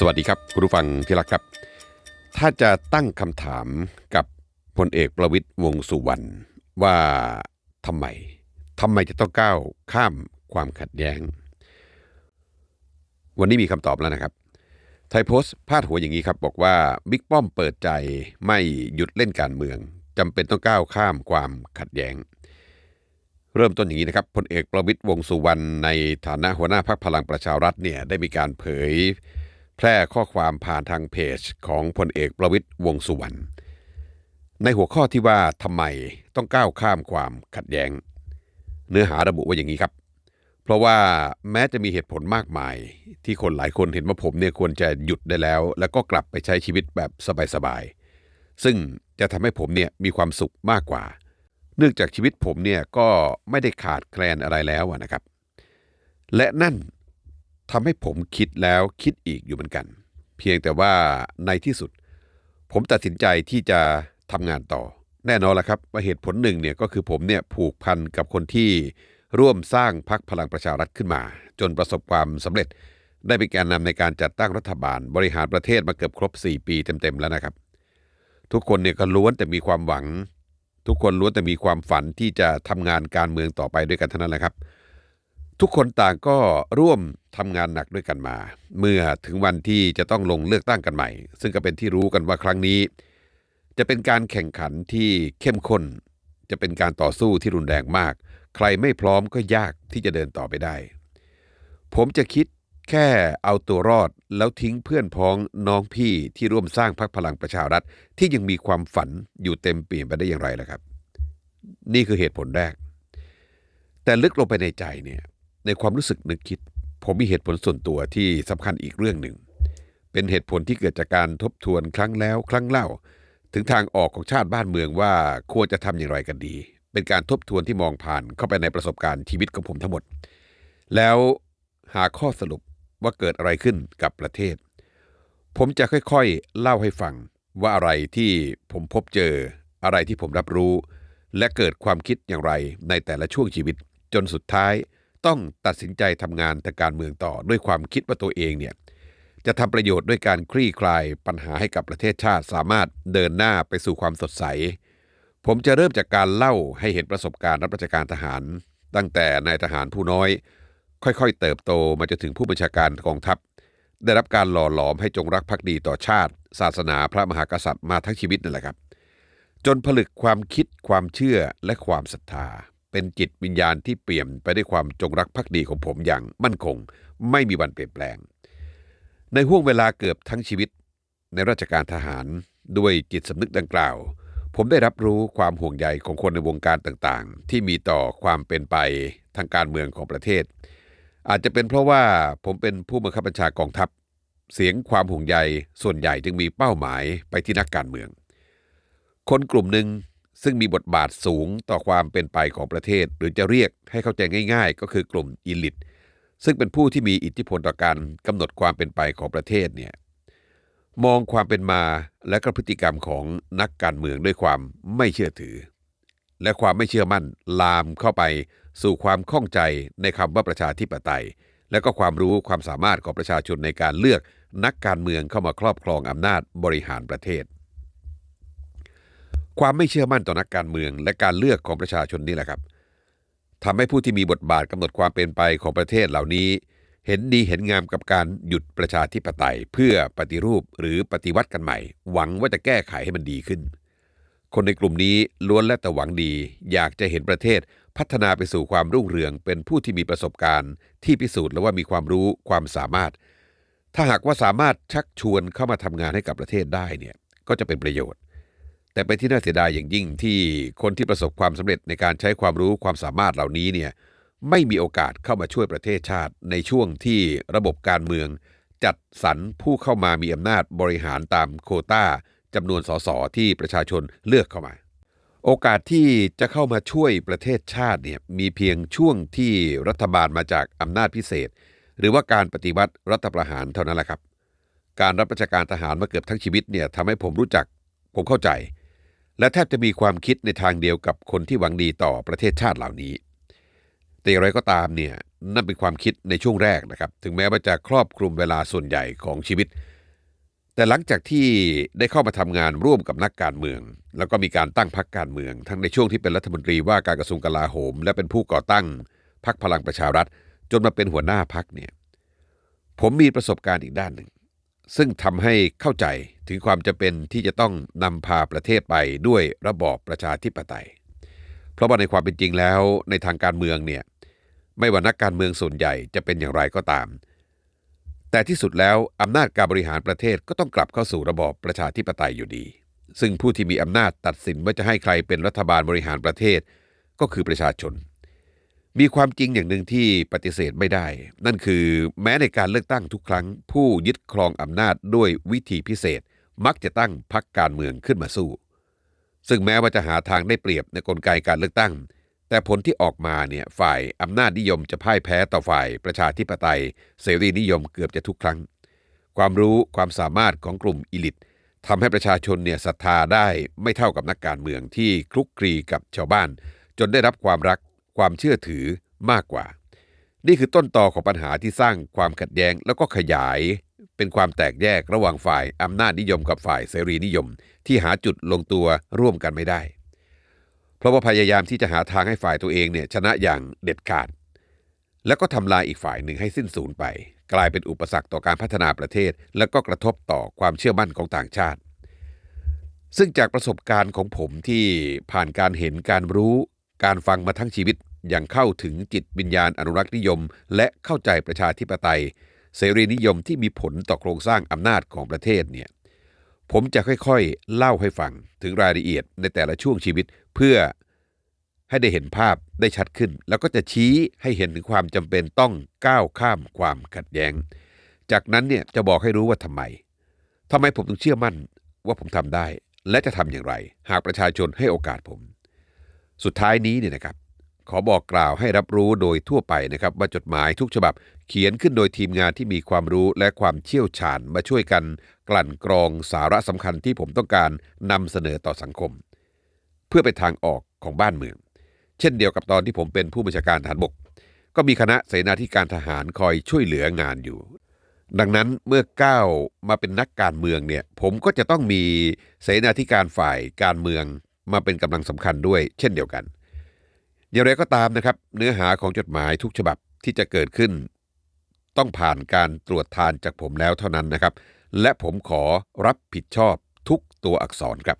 สวัสดีครับคุณผู้ฟังที่รักครับ ถ้าจะตั้งคำถามกับพลเอกประวิตยวงสุวรรณว่าทำไมทำไมจะต้องก้าวข้ามความขัดแย้ง วันนี้มีคำตอบแล้วนะครับ ไทยโพสต์พาดหัวอย่างนี้ครับบอกว่าบิ๊กป้อมเปิดใจไม่หยุดเล่นการเมืองจำเป็นต้องก้าวข้ามความขัดแย้ง เริ่มต้นอย่างนี้นะครับพลเอกประวิตยวงสุวรรณในฐานะหัวหน้าพรรคพลังประชารัฐเนี่ยได้มีการเผย แพร่ข้อความผ่านทางเพจของพลเอกประวิตยวงสุวรรณในหัวข้อที่ว่าทำไมต้องก้าวข้ามความขัดแย้ง เนื้อหาระบุว่าอย่างนี้ครับ เพราะว่าแม้จะมีเหตุผลมากมาย ที่คนหลายคนเห็นว่าผมเนี่ยควรจะหยุดได้แล้ว แล้วก็กลับไปใช้ชีวิตแบบสบายๆซึ่งจะทำให้ผมเนี่ยมีความสุขมากกว่า เนื่องจากชีวิตผมเนี่ยก็ไม่ได้ขาดแคลนอะไรแล้วนะครับ และนั่น ทำให้ผมคิดแล้วคิดอีกอยู่เหมือนกัน เพียงแต่ว่าในที่สุด ผมตัดสินใจที่จะทำงานต่อ แน่นอนละครับว่าเหตุผลหนึ่งเนี่ยก็คือผมเนี่ยผูกพันกับคนที่ร่วมสร้างพรรคพลังประชารัฐขึ้นมา จนประสบความสำเร็จ ได้เป็นแกนนำในการจัดตั้งรัฐบาล บริหารประเทศมาเกือบครบ 4 ปีเต็มๆแล้วนะครับ ทุกคนเนี่ยก็ล้วนแต่มีความหวัง ทุกคนล้วนแต่มีความฝันที่จะทำงานการเมืองต่อไปด้วยกันเท่านั้นแหละครับ ทุกคนต่างก็ร่วมทำงานหนักด้วยกันมา เมื่อถึงวันที่จะต้องลงเลือกตั้งกันใหม่ ซึ่งก็เป็นที่รู้กันว่าครั้งนี้ จะเป็นการแข่งขันที่เข้มข้น จะเป็นการต่อสู้ที่รุนแรงมาก ใครไม่พร้อมก็ยากที่จะเดินต่อไปได้ ผมจะคิดแค่เอาตัวรอดแล้วทิ้งเพื่อนพ้องน้องพี่ที่ร่วมสร้างพรรคพลังประชารัฐ ที่ยังมีความฝันอยู่เต็มเปี่ยมไปได้อย่างไรล่ะครับ นี่คือเหตุผลแรก แต่ลึกลงไปในใจเนี่ย ในความรู้สึกนึกคิด ผมมีเหตุผลส่วนตัวที่สำคัญอีกเรื่องหนึ่ง เป็นเหตุผลที่เกิดจากการทบทวนครั้งแล้ว ครั้งเล่า ถึงทางออกของชาติบ้านเมืองว่าควรจะทำอย่างไรกันดี เป็นการทบทวนที่มองผ่านเข้าไปในประสบการณ์ชีวิตของผมทั้งหมด แล้วหาข้อสรุปว่าเกิดอะไรขึ้นกับประเทศ ผมจะค่อยๆ เล่าให้ฟังว่าอะไรที่ผมพบเจอ อะไรที่ผมรับรู้ และเกิดความคิดอย่างไรในแต่ละช่วงชีวิตจนสุดท้าย ต้องตัดสินใจทำงานทางการเมืองต่อด้วยความคิดว่าตัวเองเนี่ยจะทำประโยชน์ด้วยการคลี่คลายปัญหาให้กับประเทศชาติ สามารถเดินหน้าไปสู่ความสดใส ผมจะเริ่มจากการเล่าให้เห็นประสบการณ์รับราชการทหาร ตั้งแต่นายทหารผู้น้อย ค่อยๆ เติบโตมาจนถึงผู้บัญชาการกองทัพ ได้รับการหล่อหลอมให้จงรักภักดีต่อชาติ ศาสนาพระมหากษัตริย์มาทั้งชีวิตนั่นแหละครับ จนผลึกความคิดความเชื่อและความศรัทธา เป็นจิตวิญญาณที่เปี่ยมไปด้วยความจงรักภักดีของผมอย่างมั่นคง ไม่มีวันเปลี่ยนแปลง ในห่วงเวลาเกือบทั้งชีวิต ในราชการทหารด้วยจิตสำนึกดังกล่าว ผมได้รับรู้ความห่วงใยของคนในวงการต่างๆ ที่มีต่อความเป็นไปทางการเมืองของประเทศ อาจจะเป็นเพราะว่าผมเป็นผู้บังคับบัญชากองทัพ เสียงความห่วงใยส่วนใหญ่จึงมีเป้าหมายไปที่นักการเมือง คนกลุ่มหนึ่ง ซึ่งมีบทบาทสูงต่อความเป็นไปของประเทศ หรือจะเรียกให้เข้าใจง่าย ๆ ก็คือกลุ่มอีลิตซึ่งเป็นผู้ที่มีอิทธิพลต่อการกำหนดความเป็นไปของประเทศเนี่ยมองความเป็นมาและก็พฤติกรรมของนักการเมืองด้วยความไม่เชื่อถือ และความไม่เชื่อมั่นลามเข้าไปสู่ความข้องใจในคำว่าประชาธิปไตย และก็ความรู้ความสามารถของประชาชนในการเลือกนักการเมืองเข้ามาครอบครองอำนาจบริหารประเทศ ความไม่เชื่อมั่นต่อนักการเมือง และการเลือกของประชาชนนี่แหละครับทำให้ผู้ที่มีบทบาทกำหนดความเป็นไปของประเทศเหล่านี้ เห็นดีเห็นงามกับการหยุดประชาธิปไตย เพื่อปฏิรูปหรือปฏิวัติกันใหม่ หวังว่าจะแก้ไขให้มันดีขึ้น คนในกลุ่มนี้ล้วนและแต่หวังดี อยากจะเห็นประเทศพัฒนาไปสู่ความรุ่งเรือง เป็นผู้ที่มีประสบการณ์ ที่พิสูจน์แล้วว่ามีความรู้ความสามารถ ถ้าหากว่าสามารถชักชวนเข้ามาทำงานให้กับประเทศได้เนี่ยก็จะเป็นประโยชน์ แต่เป็นที่น่าเสียดายอย่างยิ่งที่คนที่ประสบความสำเร็จในการใช้ความรู้ความสามารถเหล่านี้เนี่ยไม่มีโอกาสเข้ามาช่วยประเทศชาติ ในช่วงที่ระบบการเมือง จัดสรรผู้เข้ามามีอำนาจบริหารตามโคต้าจำนวนสสที่ประชาชนเลือกเข้ามา โอกาสที่จะเข้ามาช่วยประเทศชาติเนี่ยมีเพียงช่วงที่รัฐบาลมาจากอำนาจพิเศษ หรือว่าการปฏิวัติรัฐประหารเท่านั้นแหละครับ การรับราชการทหารมาเกือบทั้งชีวิตเนี่ยทำให้ผมรู้จัก ผมเข้าใจ และแทบจะมีความคิดในทางเดียวกับคนที่หวังดีต่อประเทศชาติเหล่านี้ แต่อย่างไรก็ตามเนี่ยนั่นเป็นความคิดในช่วงแรกนะครับ ถึงแม้ว่าจะครอบคลุมเวลาส่วนใหญ่ของชีวิต แต่หลังจากที่ได้เข้ามาทำงานร่วมกับนักการเมือง แล้วก็มีการตั้งพรรคการเมือง ทั้งในช่วงที่เป็นรัฐมนตรีว่าการกระทรวงกลาโหม และเป็นผู้ก่อตั้งพรรคพลังประชารัฐ จนมาเป็นหัวหน้าพรรคเนี่ยผมมีประสบการณ์อีกด้านหนึ่ง ซึ่งทำให้เข้าใจถึงความจำเป็นที่จะต้องนำพาประเทศไปด้วยระบอบประชาธิปไตย เพราะว่าในความเป็นจริงแล้วในทางการเมืองเนี่ยไม่ว่านักการเมืองส่วนใหญ่จะเป็นอย่างไรก็ตาม แต่ที่สุดแล้วอำนาจการบริหารประเทศก็ต้องกลับเข้าสู่ระบอบประชาธิปไตยอยู่ดี ซึ่งผู้ที่มีอำนาจตัดสินว่าจะให้ใครเป็นรัฐบาลบริหารประเทศก็คือประชาชน มีความจริงอย่างหนึ่งที่ปฏิเสธไม่ได้ นั่นคือแม้ในการเลือกตั้งทุกครั้ง ผู้ยึดครองอำนาจด้วยวิธีพิเศษ มักจะตั้งพรรคการเมืองขึ้นมาสู้ ซึ่งแม้ว่าจะหาทางได้เปรียบในกลไกการเลือกตั้ง แต่ผลที่ออกมาเนี่ยฝ่ายอำนาจนิยมจะพ่ายแพ้ต่อฝ่ายประชาธิปไตย เสรีนิยมเกือบจะทุกครั้ง ความรู้ความสามารถของกลุ่มอิลิททำให้ประชาชนเนี่ยศรัทธาได้ไม่เท่ากับนักการเมืองที่คลุกคลีกับชาวบ้าน จนได้รับความรัก ความเชื่อถือมากกว่า นี่คือต้นตอของปัญหาที่สร้างความขัดแย้งแล้วก็ขยาย เป็นความแตกแยกระหว่างฝ่ายอำนาจนิยมกับฝ่ายเสรีนิยม ที่หาจุดลงตัวร่วมกันไม่ได้ เพราะว่าพยายามที่จะหาทางให้ฝ่ายตัวเองเนี่ยชนะอย่างเด็ดขาด แล้วก็ทำลายอีกฝ่ายหนึ่งให้สิ้นสูญไป กลายเป็นอุปสรรคต่อการพัฒนาประเทศ และก็กระทบต่อความเชื่อมั่นของต่างชาติซึ่งจากประสบการณ์ของผมที่ผ่านการเห็นการรู้ การฟังมาทั้งชีวิต ย่างเข้าถึงจิตวิญญาณอนุรักษ์นิยม และเข้าใจประชาธิปไตย เสรีนิยมที่มีผลต่อโครงสร้างอำนาจของประเทศเนี่ยผมจะค่อยๆ เล่าให้ฟังถึงรายละเอียดในแต่ละช่วงชีวิตเพื่อให้ได้เห็นภาพได้ชัดขึ้น แล้วก็จะชี้ให้เห็นถึงความจำเป็นต้องก้าวข้ามความขัดแย้ง จากนั้นเนี่ยจะบอกให้รู้ว่าทำไมทำไมผมถึงเชื่อมั่นว่าผมทำได้ และจะทำอย่างไร หากประชาชนให้โอกาสผม สุดท้ายนี้เนี่ยนะครับ ขอบอกกล่าวให้รับรู้โดยทั่วไปนะครับ ว่าจดหมายทุกฉบับเขียนขึ้นโดยทีมงานที่มีความรู้และความเชี่ยวชาญมาช่วยกัน กลั่นกรองสาระสำคัญที่ผมต้องการนำเสนอต่อสังคม เพื่อเป็นทางออกของบ้านเมือง เช่นเดียวกับตอนที่ผมเป็นผู้บัญชาการทหารบก ก็มีคณะเสนาธิการทหารคอยช่วยเหลืองานอยู่ ดังนั้นเมื่อก้าวมาเป็นนักการเมืองเนี่ยผมก็จะต้องมีเสนาธิการฝ่ายการเมืองมาเป็นกำลังสำคัญด้วย เช่นเดียวกัน อย่างไรก็ตามนะครับ เนื้อหาของจดหมายทุกฉบับที่จะเกิดขึ้น ต้องผ่านการตรวจทานจากผมแล้วเท่านั้นนะครับ และผมขอรับผิดชอบทุกตัวอักษรครับ